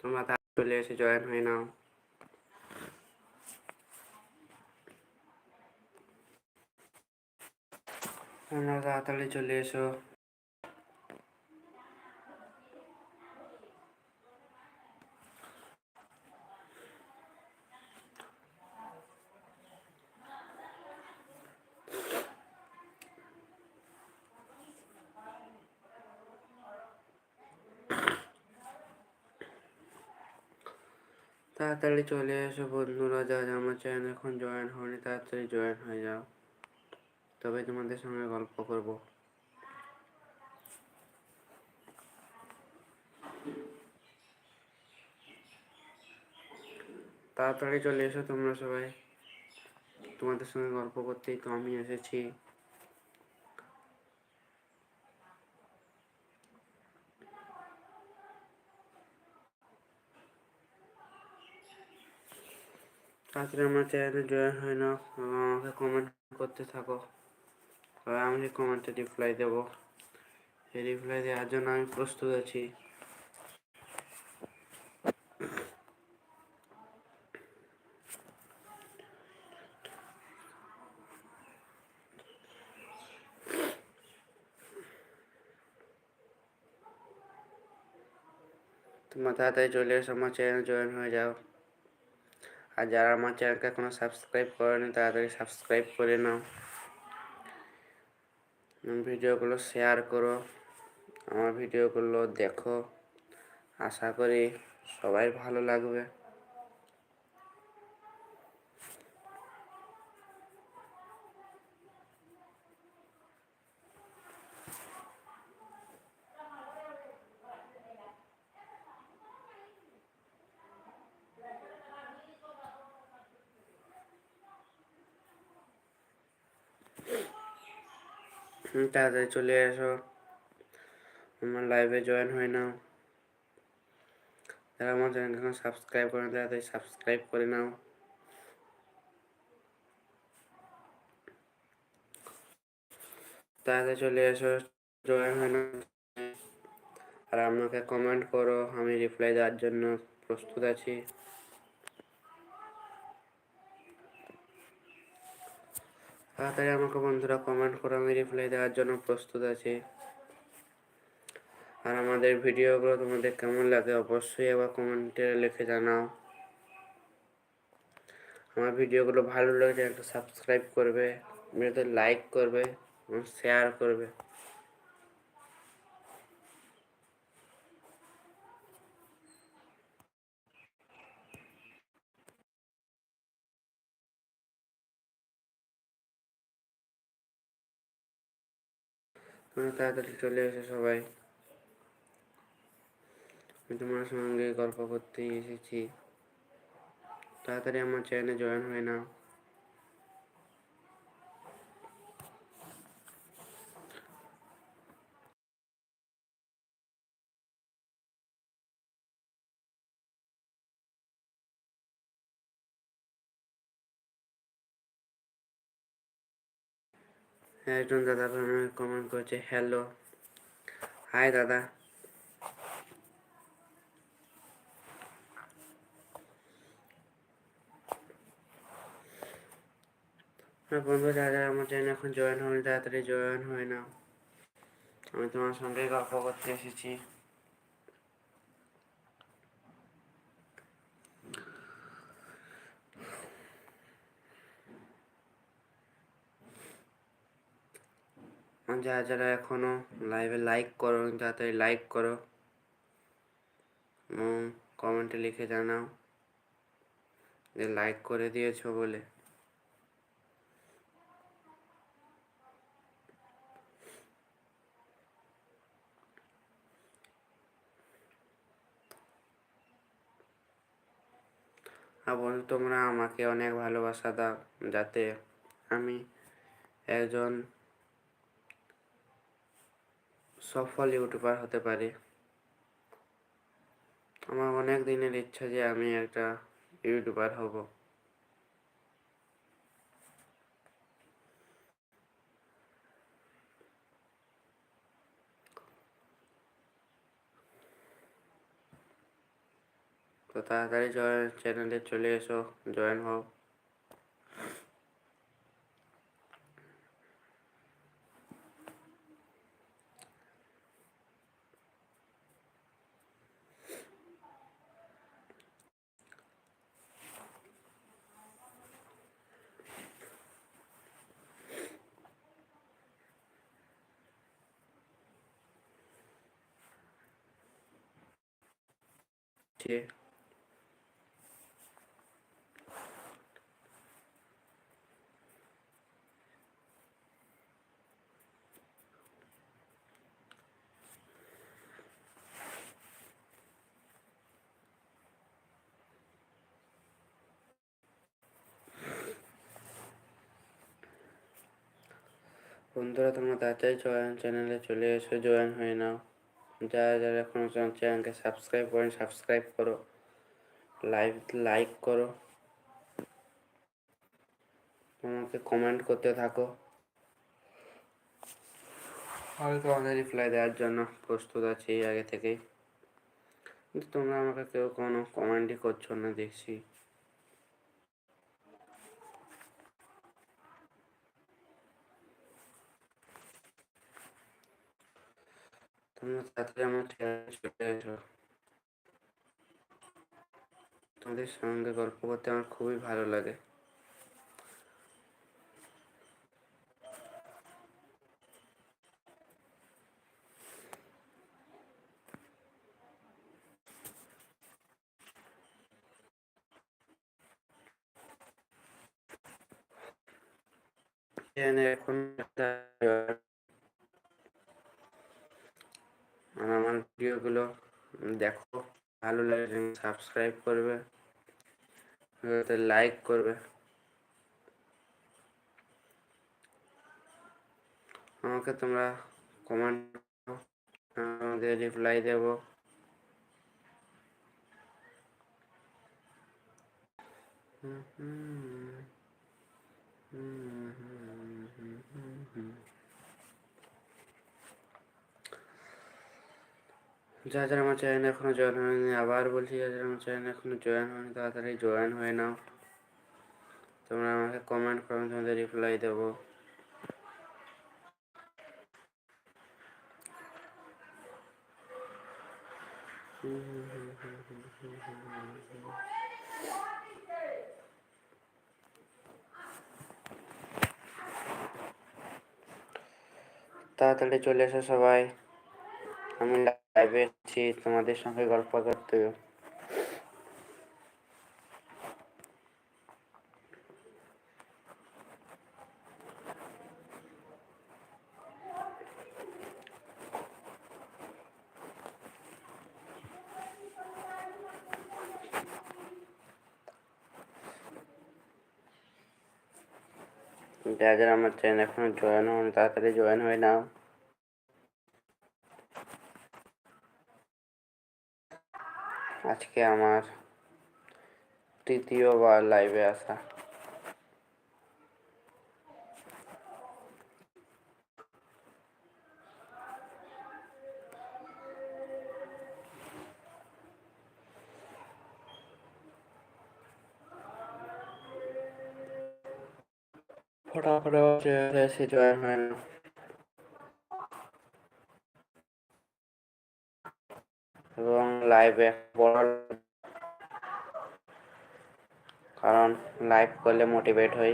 তোমরা তা চলে এসে জয়েন হয়ে নাও তোমরা তাড়াতাড়ি চলে এসো তাড়াতাড়ি চলে এসো বন্ধুরা যা আমার চ্যানেল এখন জয়েন হয়নি, তাড়াতাড়ি জয়েন হয়ে যাও। তবে তোমাদের সঙ্গে গল্প করব। তাড়াতাড়ি চলে এসো তোমরা সবাই। তোমাদের সঙ্গে গল্প করতেই তো আমি এসেছি। তাড়াতাড়ি আমার চ্যানেলে জয়েন হয় না, আমাকে কমেন্ট করতে থাকো। আমি কমেন্টে রিপ্লাই দেবো এই রিপ্লাই দেওয়ার জন্য আমি প্রস্তুত আছি। তোমরা তাড়াতাড়ি চলে এসো, আমার চ্যানেল জয়েন হয়ে যাও। আর যারা আমার চ্যানেলকে এখনও সাবস্ক্রাইব করেনি, তাড়াতাড়ি সাবস্ক্রাইব করে নাও। ভিডিওগুলো শেয়ার করো, আমার ভিডিওগুলো দেখো। আশা করি সবাই ভালো লাগবে। তাড়াতাড়ি চলে এসো। আমার লাইভে জয়েন হয়ে নাও যারা আমার চ্যানেল এখন সাবস্ক্রাইব করে না তাড়াতাড়ি সাবস্ক্রাইব করে নাও। তাড়াতাড়ি চলে এসো জয়েন হয়ে নাও আর আমাকে কমেন্ট করো, আমি রিপ্লাই দেওয়ার জন্য প্রস্তুত আছি। তাড়াতাড়ি আমাকে বন্ধুরা কমেন্ট করে আমি রিপ্লাই দেওয়ার জন্য প্রস্তুত আছি। আর আমাদের ভিডিওগুলো তোমাদের কেমন লাগে অবশ্যই আবার কমেন্টে লিখে জানাও। আমার ভিডিওগুলো ভালো লাগলে একটা সাবস্ক্রাইব করবে, ভিডিওতে লাইক করবে এবং শেয়ার করবে। তোমরা তাড়াতাড়ি চলে এসো সবাই। আমি তোমার সঙ্গে গল্প করতেই এসেছি। তাড়াতাড়ি আমার চ্যানেলে জয়েন হয়ে নাও একজন দাদা কমেন্ট করছে হ্যালো হাই দাদা। হ্যাঁ বন্ধু, যারা আমার চ্যানেল এখন জয়েন হয়নি, তাড়াতাড়ি জয়েন হয় না আমি তোমার সঙ্গে গল্প করতে এসেছি। যারা যারা এখনও লাইভে লাইক করো, তাড়াতাড়ি লাইক করো। এবং কমেন্টে লিখে জানাও যে লাইক করে দিয়েছ বলে। বন্ধু, তোমরা আমাকে অনেক ভালোবাসা দাও, যাতে আমি একজন সফল ইউটিউবার হতে পারি। আমার অনেক দিনের ইচ্ছা যে আমি একটা ইউটিউবার হব। তো তাড়াতাড়ি চ্যানেলে চলে এসো জয়েন হও। ঠিক বন্ধুরা তোমরা তাড়াতাড়ি জয়েন চ্যানেলে চলে এসো জয়েন হয়ে নাও যারা যারা এখনও চ্যানেলকে সাবস্ক্রাইব করেন সাবস্ক্রাইব করো। লাইভ লাইক করো। আমাকে কমেন্ট করতে থাকো। আমি তোমাদের রিপ্লাই দেওয়ার জন্য প্রস্তুত আছি, আগে থেকেই। কিন্তু তোমরা আমাকে কেউ কোনো কমেন্টই করছ না, দেখছি। তোমরা তাড়াতাড়ি আমার চ্যানেলে চলে এসো। তোমাদের সঙ্গে গল্প করতে আমার খুবই ভালো লাগে। এখানে এখন আর আমার ভিডিওগুলো দেখো, ভালো লাগে সাবস্ক্রাইব করবে লাইক করবে। আমাকে তোমরা কমেন্ট আমাদের রিপ্লাই দেব। হুম হুম হুম হুম হুম যা যারা আমার চ্যানেল এখনও জয়েন হয়নি, আবার বলছি যা যারা আমার চ্যানেল এখনও জয়েন হয়নি, তাড়াতাড়ি জয়েন হয়ে নাও। তোমরা আমাকে কমেন্ট করো, আমি তোমাদের রিপ্লাই দেবো। তাড়াতাড়ি চলে এসো সবাই। আমি আছি তোমাদের সঙ্গে গল্প করতে। যারা যারা আমার চ্যানেল এখনও জয়েন হয়নি তাড়াতাড়ি জয়েন হয়ে নাও। আজকে আমার তৃতীয়বার লাইভে আসা। ফটাফট এসে জয়েন হয় না এবং লাইভে কারণ লাইভ করলে মোটিভেট হই।